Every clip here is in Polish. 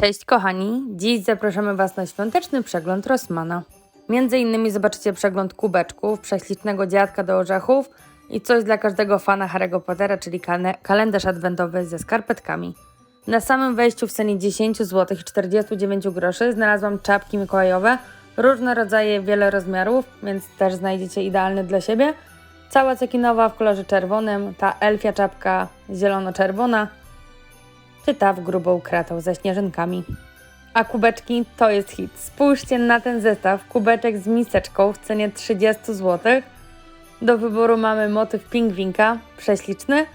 Cześć kochani, dziś zapraszamy Was na świąteczny przegląd Rossmana. Między innymi zobaczycie przegląd kubeczków, prześlicznego dziadka do orzechów i coś dla każdego fana Harry'ego Pottera, czyli kale- kalendarz adwentowy ze skarpetkami. Na samym wejściu w cenie 10 zł i 49 groszy znalazłam czapki mikołajowe, różne rodzaje, wiele rozmiarów, więc też znajdziecie idealny dla siebie. Cała cekinowa w kolorze czerwonym, ta elfia czapka zielono-czerwona, czy ta w grubą kratą ze śnieżynkami. A kubeczki to jest hit. Spójrzcie na ten zestaw. Kubeczek z miseczką w cenie 30 zł. Do wyboru mamy motyw pingwinka, prześliczny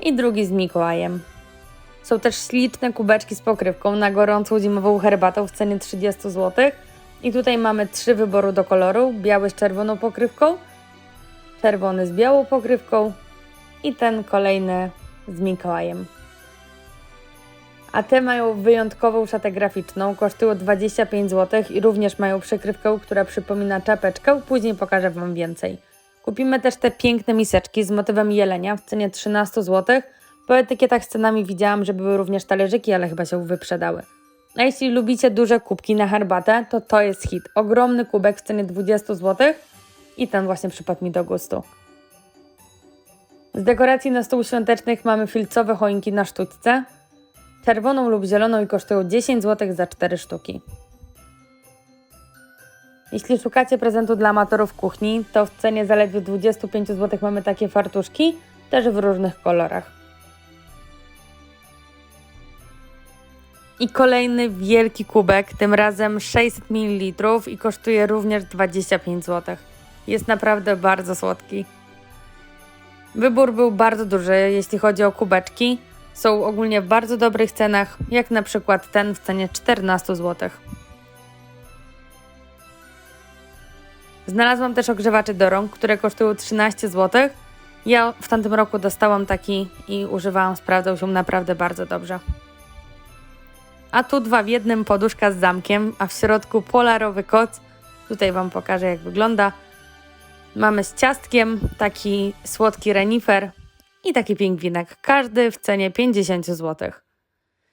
i drugi z Mikołajem. Są też śliczne kubeczki z pokrywką na gorącą zimową herbatą w cenie 30 zł. I tutaj mamy trzy wyboru do koloru. Biały z czerwoną pokrywką, czerwony z białą pokrywką i ten kolejny z Mikołajem a te mają wyjątkową szatę graficzną, kosztują 25 zł i również mają przykrywkę, która przypomina czapeczkę, później pokażę Wam więcej. Kupimy też te piękne miseczki z motywem jelenia w cenie 13 zł. Po etykietach z cenami widziałam, że były również talerzyki, ale chyba się wyprzedały. A jeśli lubicie duże kubki na herbatę, to to jest hit. Ogromny kubek w cenie 20 zł i ten właśnie przypadł mi do gustu. Z dekoracji na stół świątecznych mamy filcowe choinki na sztućce, czerwoną lub zieloną i kosztują 10 zł za 4 sztuki. Jeśli szukacie prezentu dla amatorów kuchni, to w cenie zaledwie 25 zł mamy takie fartuszki, też w różnych kolorach. I kolejny wielki kubek, tym razem 600 ml i kosztuje również 25 zł. Jest naprawdę bardzo słodki. Wybór był bardzo duży, jeśli chodzi o kubeczki. Są ogólnie w bardzo dobrych cenach, jak na przykład ten w cenie 14 zł. Znalazłam też ogrzewacze do rąk, które kosztują 13 zł. Ja w tamtym roku dostałam taki i używałam, sprawdzał się naprawdę bardzo dobrze. A tu dwa w jednym, poduszka z zamkiem, a w środku polarowy koc. Tutaj Wam pokażę jak wygląda. Mamy z ciastkiem taki słodki renifer i taki pingwinek, każdy w cenie 50 zł.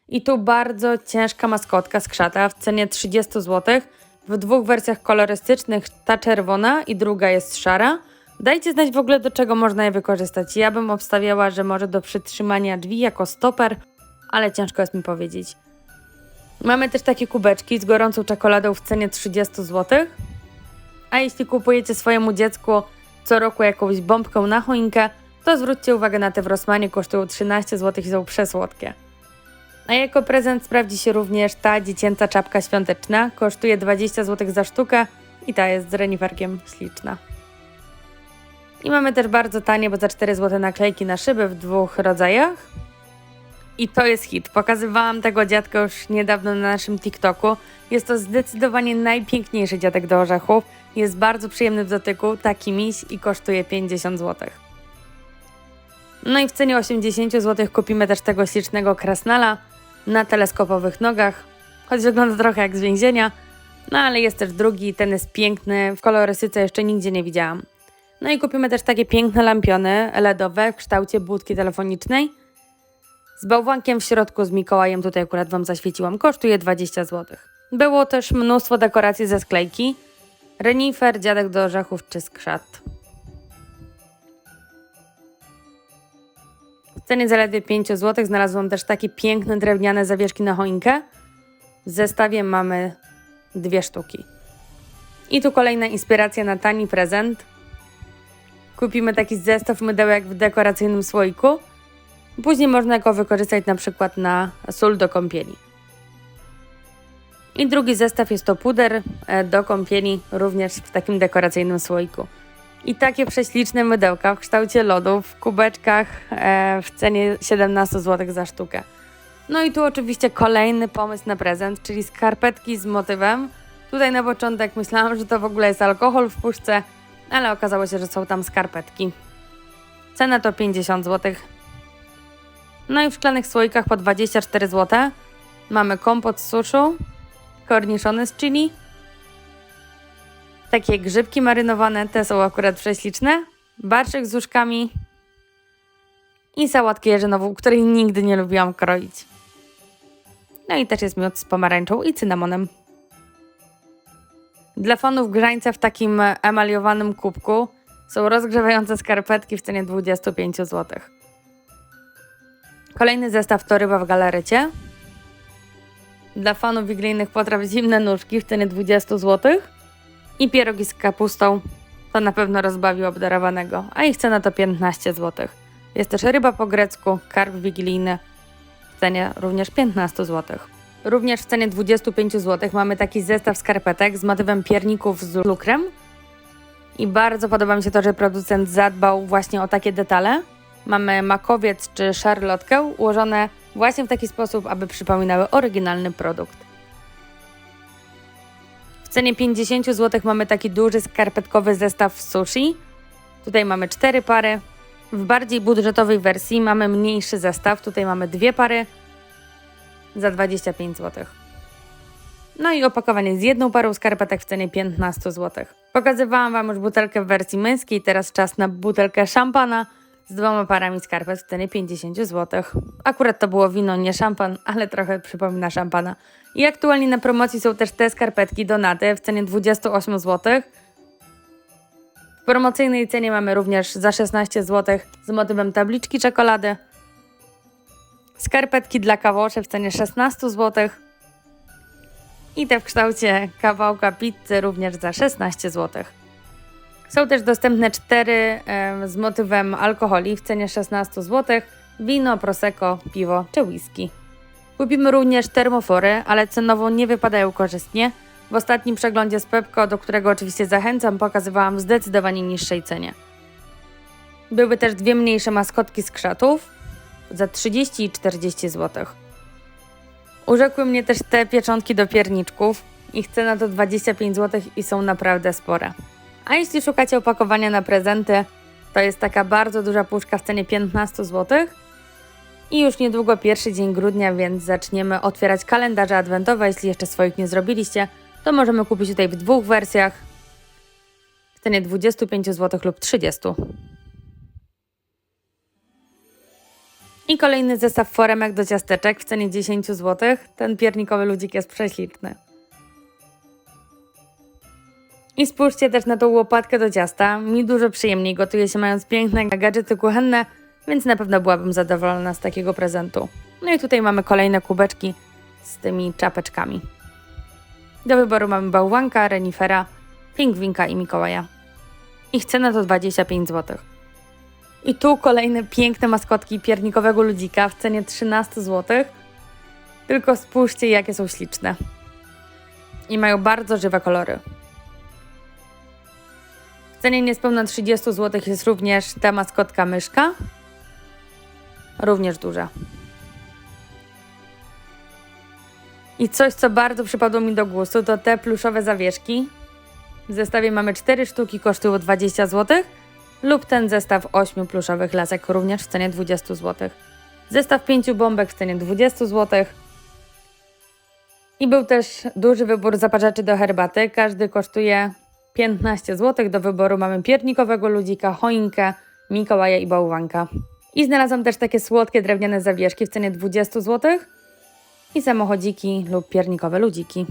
I tu bardzo ciężka maskotka z krzata w cenie 30 zł. W dwóch wersjach kolorystycznych, ta czerwona i druga jest szara. Dajcie znać w ogóle do czego można je wykorzystać. Ja bym obstawiała, że może do przytrzymania drzwi jako stoper, ale ciężko jest mi powiedzieć. Mamy też takie kubeczki z gorącą czekoladą w cenie 30 zł. A jeśli kupujecie swojemu dziecku co roku jakąś bombkę na choinkę, to zwróćcie uwagę na te w Rossmanie, kosztują 13 zł i są przesłodkie. A jako prezent sprawdzi się również ta dziecięca czapka świąteczna, kosztuje 20 zł za sztukę i ta jest z reniferkiem śliczna. I mamy też bardzo tanie, bo za 4 zł naklejki na szyby w dwóch rodzajach. I to jest hit. Pokazywałam tego dziadka już niedawno na naszym TikToku. Jest to zdecydowanie najpiękniejszy dziadek do orzechów. Jest bardzo przyjemny w dotyku, taki miś i kosztuje 50 zł. No i w cenie 80 zł kupimy też tego ślicznego krasnala na teleskopowych nogach, choć wygląda trochę jak z więzienia, no ale jest też drugi, ten jest piękny, w kolorystyce jeszcze nigdzie nie widziałam. No i kupimy też takie piękne lampiony LEDowe w kształcie budki telefonicznej z bałwankiem w środku z Mikołajem, tutaj akurat Wam zaświeciłam, kosztuje 20 zł. Było też mnóstwo dekoracji ze sklejki, renifer, dziadek do orzechów czy skrzat. Cenie zaledwie 5 zł znalazłam też takie piękne drewniane zawieszki na choinkę. W zestawie mamy dwie sztuki. I tu kolejna inspiracja na tani prezent. Kupimy taki zestaw mydełek w dekoracyjnym słoiku. Później można go wykorzystać na przykład na sól do kąpieli. I drugi zestaw jest to puder e, do kąpieli, również w takim dekoracyjnym słoiku. I takie prześliczne mydełka w kształcie lodów w kubeczkach e, w cenie 17 zł za sztukę. No i tu oczywiście kolejny pomysł na prezent, czyli skarpetki z motywem. Tutaj na początek myślałam, że to w ogóle jest alkohol w puszce, ale okazało się, że są tam skarpetki. Cena to 50 zł. No i w szklanych słoikach po 24 zł mamy kompot z suszu, korniszony z chili, takie grzybki marynowane, te są akurat prześliczne, barszczyk z uszkami i sałatkę jeżynową, której nigdy nie lubiłam kroić. No i też jest miód z pomarańczą i cynamonem. Dla fanów grzańca w takim emaliowanym kubku są rozgrzewające skarpetki w cenie 25 zł. Kolejny zestaw to ryba w galarecie. Dla fanów wigilijnych potraw zimne nóżki w cenie 20 zł. I pierogi z kapustą. To na pewno rozbawi obdarowanego, a ich cena to 15 zł. Jest też ryba po grecku, karp wigilijny w cenie również 15 zł. Również w cenie 25 zł mamy taki zestaw skarpetek z motywem pierników z lukrem. I bardzo podoba mi się to, że producent zadbał właśnie o takie detale. Mamy makowiec czy szarlotkę ułożone właśnie w taki sposób, aby przypominały oryginalny produkt. Cenie 50 zł mamy taki duży skarpetkowy zestaw sushi. Tutaj mamy cztery pary. W bardziej budżetowej wersji mamy mniejszy zestaw. Tutaj mamy dwie pary za 25 zł. No i opakowanie z jedną parą skarpetek w cenie 15 zł. Pokazywałam Wam już butelkę w wersji męskiej, teraz czas na butelkę szampana z dwoma parami skarpet w cenie 50 zł. Akurat to było wino, nie szampan, ale trochę przypomina szampana. I aktualnie na promocji są też te skarpetki Donaty w cenie 28 zł. W promocyjnej cenie mamy również za 16 zł z motywem tabliczki czekolady. Skarpetki dla kawoszy w cenie 16 zł. I te w kształcie kawałka pizzy również za 16 zł. Są też dostępne cztery z motywem alkoholi w cenie 16 zł. Wino, prosecco, piwo czy whisky. Kupimy również termofory, ale cenowo nie wypadają korzystnie. W ostatnim przeglądzie z Pepko, do którego oczywiście zachęcam, pokazywałam w zdecydowanie niższej cenie. Były też dwie mniejsze maskotki z krzatów za 30 i 40 zł. Urzekły mnie też te pieczątki do pierniczków. Ich cena to 25 zł i są naprawdę spore. A jeśli szukacie opakowania na prezenty, to jest taka bardzo duża puszka w cenie 15 zł. I już niedługo pierwszy dzień grudnia, więc zaczniemy otwierać kalendarze adwentowe. Jeśli jeszcze swoich nie zrobiliście, to możemy kupić tutaj w dwóch wersjach w cenie 25 zł lub 30. I kolejny zestaw foremek do ciasteczek w cenie 10 zł. Ten piernikowy ludzik jest prześliczny. I spójrzcie też na tą łopatkę do ciasta. Mi dużo przyjemniej gotuje się mając piękne gadżety kuchenne, więc na pewno byłabym zadowolona z takiego prezentu. No i tutaj mamy kolejne kubeczki z tymi czapeczkami. Do wyboru mamy bałwanka, renifera, pingwinka i Mikołaja. Ich cena to 25 zł. I tu kolejne piękne maskotki piernikowego ludzika w cenie 13 zł. Tylko spójrzcie, jakie są śliczne. I mają bardzo żywe kolory. Cenie niespełna 30 zł jest również ta maskotka myszka. Również duża. I coś, co bardzo przypadło mi do gustu, to te pluszowe zawieszki. W zestawie mamy 4 sztuki, kosztują 20 zł lub ten zestaw 8 pluszowych lasek również w cenie 20 zł. Zestaw 5 bombek w cenie 20 zł. I był też duży wybór zapaczaczy do herbaty. Każdy kosztuje 15 zł. Do wyboru mamy piernikowego ludzika, choinkę, Mikołaja i bałwanka. I znalazłam też takie słodkie drewniane zawieszki w cenie 20 zł i samochodziki lub piernikowe ludziki.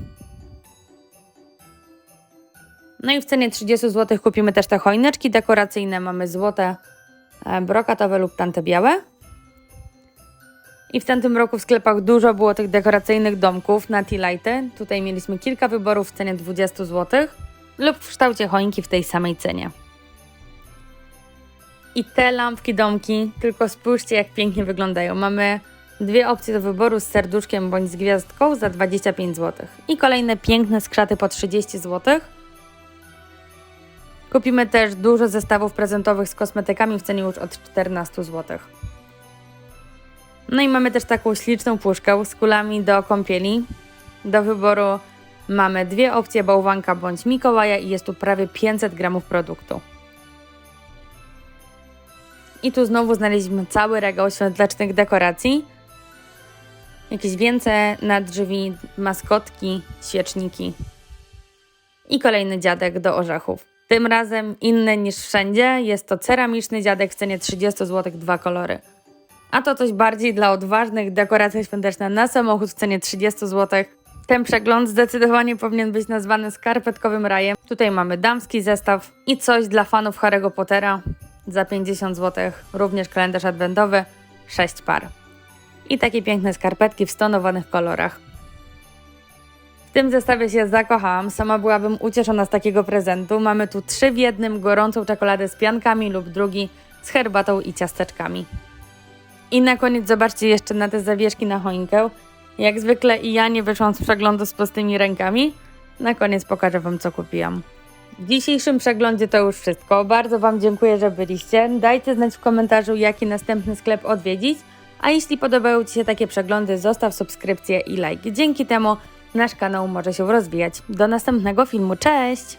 No i w cenie 30 zł kupimy też te choineczki dekoracyjne. Mamy złote, e, brokatowe lub tante białe. I w tamtym roku w sklepach dużo było tych dekoracyjnych domków na T-Lighty. Tutaj mieliśmy kilka wyborów w cenie 20 zł lub w kształcie choinki w tej samej cenie. I te lampki domki, tylko spójrzcie jak pięknie wyglądają. Mamy dwie opcje do wyboru z serduszkiem bądź z gwiazdką za 25 zł. I kolejne piękne skrzaty po 30 zł. Kupimy też dużo zestawów prezentowych z kosmetykami w cenie już od 14 zł. No i mamy też taką śliczną puszkę z kulami do kąpieli. Do wyboru mamy dwie opcje bałwanka bądź Mikołaja i jest tu prawie 500 gramów produktu. I tu znowu znaleźliśmy cały regał świątecznych dekoracji. Jakieś więcej na drzwi, maskotki, świeczniki. I kolejny dziadek do orzechów. Tym razem inny niż wszędzie. Jest to ceramiczny dziadek w cenie 30 zł, dwa kolory. A to coś bardziej dla odważnych, dekoracja świąteczna na samochód w cenie 30 zł. Ten przegląd zdecydowanie powinien być nazwany skarpetkowym rajem. Tutaj mamy damski zestaw i coś dla fanów Harry'ego Pottera za 50 zł. Również kalendarz adwentowy, 6 par. I takie piękne skarpetki w stonowanych kolorach. W tym zestawie się zakochałam, sama byłabym ucieszona z takiego prezentu. Mamy tu trzy w jednym, gorącą czekoladę z piankami lub drugi z herbatą i ciasteczkami. I na koniec zobaczcie jeszcze na te zawieszki na choinkę. Jak zwykle i ja nie wyszłam z przeglądu z pustymi rękami. Na koniec pokażę Wam, co kupiłam. W dzisiejszym przeglądzie to już wszystko. Bardzo Wam dziękuję, że byliście. Dajcie znać w komentarzu, jaki następny sklep odwiedzić. A jeśli podobają Ci się takie przeglądy, zostaw subskrypcję i like. Dzięki temu nasz kanał może się rozwijać. Do następnego filmu. Cześć!